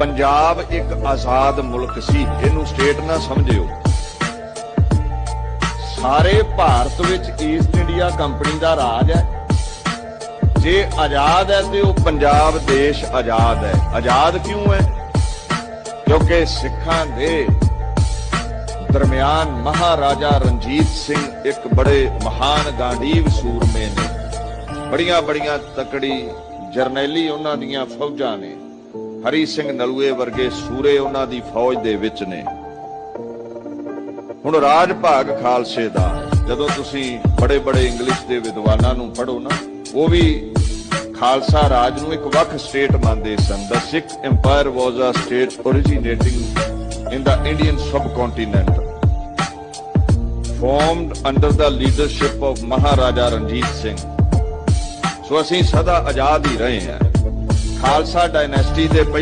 ਪੰਜਾਬ ਇੱਕ ਆਜ਼ਾਦ ਮੁਲਕ ਸੀ, ਇਹਨੂੰ ਸਟੇਟ ਨਾ ਸਮਝਿਓ। ਸਾਰੇ ਭਾਰਤ ਵਿੱਚ ਈਸਟ ਇੰਡੀਆ ਕੰਪਨੀ ਦਾ ਰਾਜ ਹੈ। ਜੇ ਆਜ਼ਾਦ ਹੈ ਤੇ ਉਹ ਪੰਜਾਬ ਦੇਸ਼ ਆਜ਼ਾਦ ਹੈ। ਆਜ਼ਾਦ ਕਿਉਂ ਹੈ? ਕਿਉਂਕਿ ਸਿੱਖਾਂ ਦੇ ਦਰਮਿਆਨ ਮਹਾਰਾਜਾ ਰਣਜੀਤ ਸਿੰਘ ਇੱਕ ਬੜੇ ਮਹਾਨ ਗਾਂਧੀਵ ਸੂਰਮੇ ਨੇ। ਬੜੀਆਂ ਬੜੀਆਂ ਤਕੜੀ ਜਰਨੈਲੀ ਉਹਨਾਂ ਦੀਆਂ ਫੌਜਾਂ ਨੇ। ਹਰੀ ਸਿੰਘ ਨਲੂਏ ਵਰਗੇ ਸੂਰੇ ਉਹਨਾਂ ਦੀ ਫੌਜ ਦੇ ਵਿੱਚ ਨੇ। ਹੁਣ ਰਾਜ ਭਾਗ ਖਾਲਸੇ ਦਾ, ਜਦੋਂ ਤੁਸੀਂ ਬੜੇ ਬੜੇ ਇੰਗਲਿਸ਼ ਦੇ ਵਿਦਵਾਨਾਂ ਨੂੰ ਪੜ੍ਹੋ ਨਾ, ਉਹ ਵੀ ਖਾਲਸਾ ਰਾਜ ਨੂੰ ਇੱਕ ਵੱਖ ਸਟੇਟ ਮੰਨਦੇ ਸਨ। ਦਾ Sikh empire was a state originating in the Indian subcontinent, formed under the leadership of Maharaja Ranjit Singh so ਅਸੀਂ ਸਦਾ ਆਜ਼ਾਦ ਹੀ ਰਹੇ ਹਾਂ। ਖਾਲਸਾ ਡਾਇਨੈਸਟੀ ਦੇ